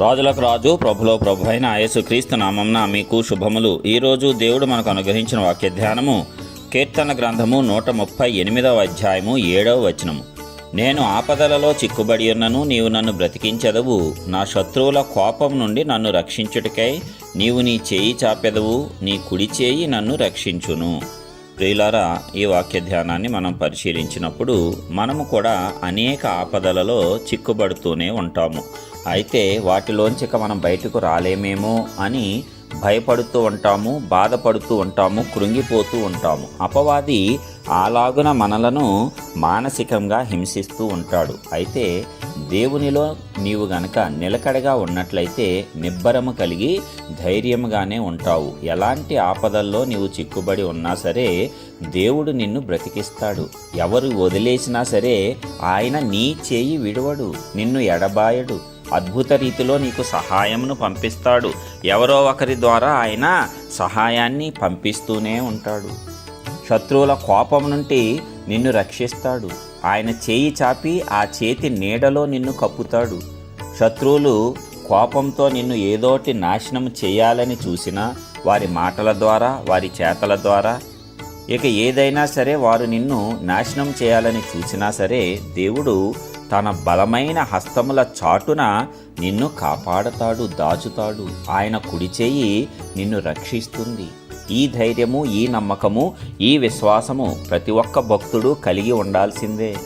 రాజులకు రాజు ప్రభులో ప్రభు అయిన యేసుక్రీస్తు నామంన మీకు శుభములు. ఈరోజు దేవుడు మనకు అనుగ్రహించిన వాక్య ధ్యానము కీర్తన గ్రంథము నూట ముప్పై ఎనిమిదవ అధ్యాయము ఏడవ వచనము. నేను ఆపదలలో చిక్కుబడి ఉన్నను నీవు నన్ను బ్రతికించదవు. నా శత్రువుల కోపం నుండి నన్ను రక్షించుటకై నీవు నీ చేయి చాపెదవు నీ కుడి చేయి నన్ను రక్షించును. ప్రియులారా ఈ వాక్య ధ్యానాన్ని మనం పరిశీలించినప్పుడు మనము కూడా అనేక ఆపదలలో చిక్కుబడుతూనే ఉంటాము. అయితే వాటిలోంచి మనం బయటకు రాలేమేమో అని భయపడుతూ ఉంటాము బాధపడుతూ ఉంటాము కృంగిపోతూ ఉంటాము. అపవాది అలాగున మనలను మానసికంగా హింసిస్తూ ఉంటాడు. అయితే దేవునిలో నీవు గనక నిలకడగా ఉన్నట్లయితే నిబ్బరము కలిగి ధైర్యముగానే ఉంటావు. ఎలాంటి ఆపదల్లో నీవు చిక్కుబడి ఉన్నా సరే దేవుడు నిన్ను బ్రతికిస్తాడు. ఎవరు వదిలేసినా సరే ఆయన నీ చేయి విడవడు నిన్ను ఎడబాయడు. అద్భుత రీతిలో నీకు సహాయమును పంపిస్తాడు. ఎవరో ఒకరి ద్వారా ఆయన సహాయాన్ని పంపిస్తూనే ఉంటాడు. శత్రువుల కోపం నుండి నిన్ను రక్షిస్తాడు. ఆయన చేయి చాపి ఆ చేతి నీడలో నిన్ను కప్పుతాడు. శత్రువులు కోపంతో నిన్ను ఏదోటి నాశనం చేయాలని చూసినా వారి మాటల ద్వారా వారి చేతల ద్వారా ఇక ఏదైనా సరే వారు నిన్ను నాశనం చేయాలని చూసినా సరే దేవుడు తన బలమైన హస్తముల చాటున నిన్ను కాపాడతాడు దాచుతాడు. ఆయన కుడి చేయి నిన్ను రక్షిస్తుంది. ఈ ధైర్యము ఈ నమ్మకము ఈ విశ్వాసము ప్రతి ఒక్క భక్తుడు కలిగి ఉండాల్సిందే.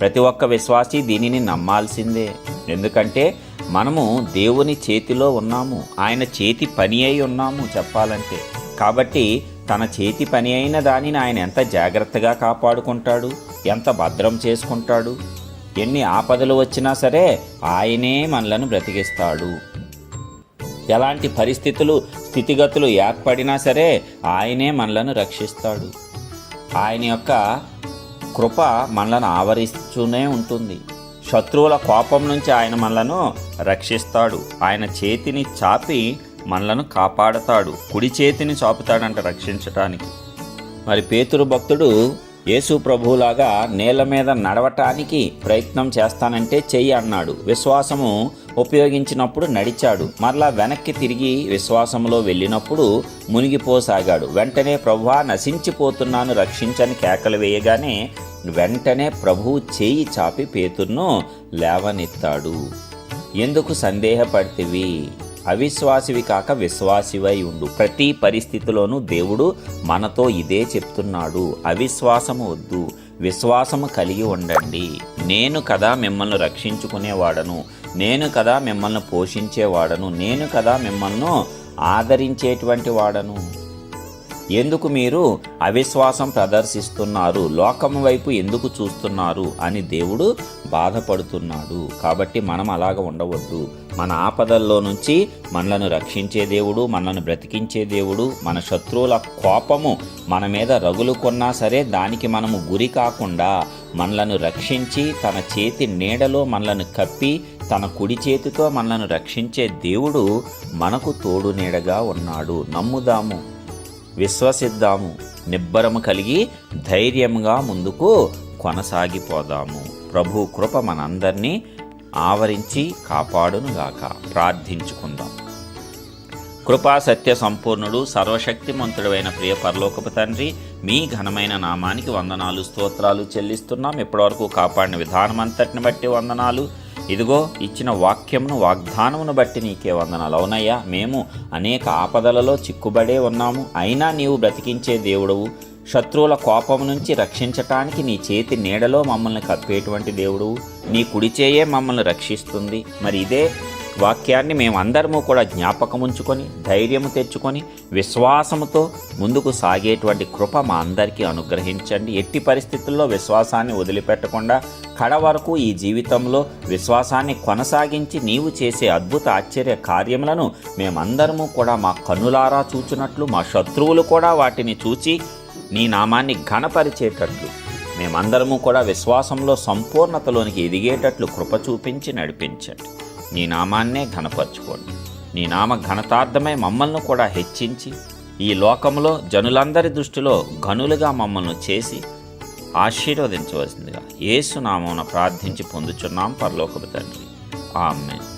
ప్రతి ఒక్క విశ్వాసి దీనిని నమ్మాల్సిందే. ఎందుకంటే మనము దేవుని చేతిలో ఉన్నాము. ఆయన చేతి పని అయి ఉన్నాము చెప్పాలంటే. కాబట్టి తన చేతి పని అయిన దానిని ఆయన ఎంత జాగ్రత్తగా కాపాడుకుంటాడు? ఎంత భద్రం చేసుకుంటాడు? ఎన్ని ఆపదలు వచ్చినా సరే ఆయనే మనలను బ్రతికిస్తాడు. ఎలాంటి పరిస్థితులు స్థితిగతులు ఏర్పడినా సరే ఆయనే మనలను రక్షిస్తాడు. ఆయన యొక్క కృప మనలను ఆవరిస్తూనే ఉంటుంది. శత్రువుల కోపం నుంచి ఆయన మనలను రక్షిస్తాడు. ఆయన చేతిని చాపి మనలను కాపాడతాడు. కుడి చేతిని చాపుతాడంట రక్షించటానికి. మరి పేతురు భక్తుడు యేసు ప్రభువులాగా నేల మీద నడవటానికి ప్రయత్నం చేస్తానంటే చెయ్యి అన్నాడు. విశ్వాసము ఉపయోగించినప్పుడు నడిచాడు. మరలా వెనక్కి తిరిగి విశ్వాసంలో వెళ్ళినప్పుడు మునిగిపోసాగాడు. వెంటనే ప్రభువా నశించిపోతున్నాను రక్షించని కేకలు వేయగానే వెంటనే ప్రభువు చేయి చాపి పేతుర్ను లేవనెత్తాడు. ఎందుకు సందేహపడితివి? అవిశ్వాసివి కాక విశ్వాసివై ఉండు. ప్రతి పరిస్థితిలోనూ దేవుడు మనతో ఇదే చెప్తున్నాడు. అవిశ్వాసము వద్దు. విశ్వాసము కలిగి ఉండండి. నేను కదా మిమ్మల్ని రక్షించుకునేవాడను. నేను కదా మిమ్మల్ని పోషించేవాడను. నేను కదా మిమ్మల్ని ఆదరించేటువంటి వాడను. ఎందుకు మీరు అవిశ్వాసం ప్రదర్శిస్తున్నారు? లోకం వైపు ఎందుకు చూస్తున్నారు? అని దేవుడు బాధపడుతున్నాడు. కాబట్టి మనం అలాగ ఉండవద్దు. మన ఆపదల్లో నుంచి మనలను రక్షించే దేవుడు మనల్ని బ్రతికించే దేవుడు మన శత్రువుల కోపము మన మీద రగులుకున్నా సరే దానికి మనము గురి కాకుండా మనలను రక్షించి తన చేతి నీడలో మనలను కప్పి తన కుడి చేతితో మనలను రక్షించే దేవుడు మనకు తోడు నీడగా ఉన్నాడు. నమ్ముదాము విశ్వసిద్దాము నిబ్బరము కలిగి ధైర్యంగా ముందుకు కొనసాగిపోదాము. ప్రభు కృప మనందరినీ ఆవరించి కాపాడునుగాక. ప్రార్థించుకుందాం. కృపా సత్య సంపూర్ణుడు సర్వశక్తిమంతుడైన ప్రియ పరలోకపు తండ్రి మీ ఘనమైన నామానికి వందనాలు స్తోత్రాలు చెల్లిస్తున్నాం. ఇప్పటివరకు కాపాడిన విధానం అంతటిని బట్టి వందనాలు. ఇదిగో ఇచ్చిన వాక్యమును వాగ్దానమును బట్టి నీకే వందనాలు. అవునయ్యా మేము అనేక ఆపదలలో చిక్కుబడే ఉన్నాము. అయినా నీవు బ్రతికించే దేవుడవు. శత్రువుల కోపం నుంచి రక్షించటానికి నీ చేతి నీడలో మమ్మల్ని కప్పేటువంటి దేవుడు నీ కుడిచేయే మమ్మల్ని రక్షిస్తుంది. మరి ఇదే వాక్యాన్ని మేమందరము కూడా జ్ఞాపకం ఉంచుకొని ధైర్యము తెచ్చుకొని విశ్వాసముతో ముందుకు సాగేటువంటి కృప మా అందరికీ అనుగ్రహించండి. ఎట్టి పరిస్థితుల్లో విశ్వాసాన్ని వదిలిపెట్టకుండా కడ వరకు ఈ జీవితంలో విశ్వాసాన్ని కొనసాగించి నీవు చేసే అద్భుత ఆశ్చర్య కార్యములను మేమందరము కూడా మా కన్నులారా చూచినట్లు మా శత్రువులు కూడా వాటిని చూచి నీ నామాన్ని ఘనపరిచేటట్లు. మేమందరము కూడా విశ్వాసంలో సంపూర్ణతలోనికి ఎదిగేటట్లు కృప చూపించి నడిపించండి. నీ నామాన్నే ఘనపరచుకోండి. నీ నామ ఘనతార్థమై మమ్మల్ని కూడా హెచ్చించి ఈ లోకంలో జనులందరి దృష్టిలో ఘనులుగా మమ్మల్ని చేసి ఆశీర్వదించవలసిందిగా ఏసునామమున ప్రార్థించి పొందుచున్నాం పరలోకపు తండ్రి. ఆమె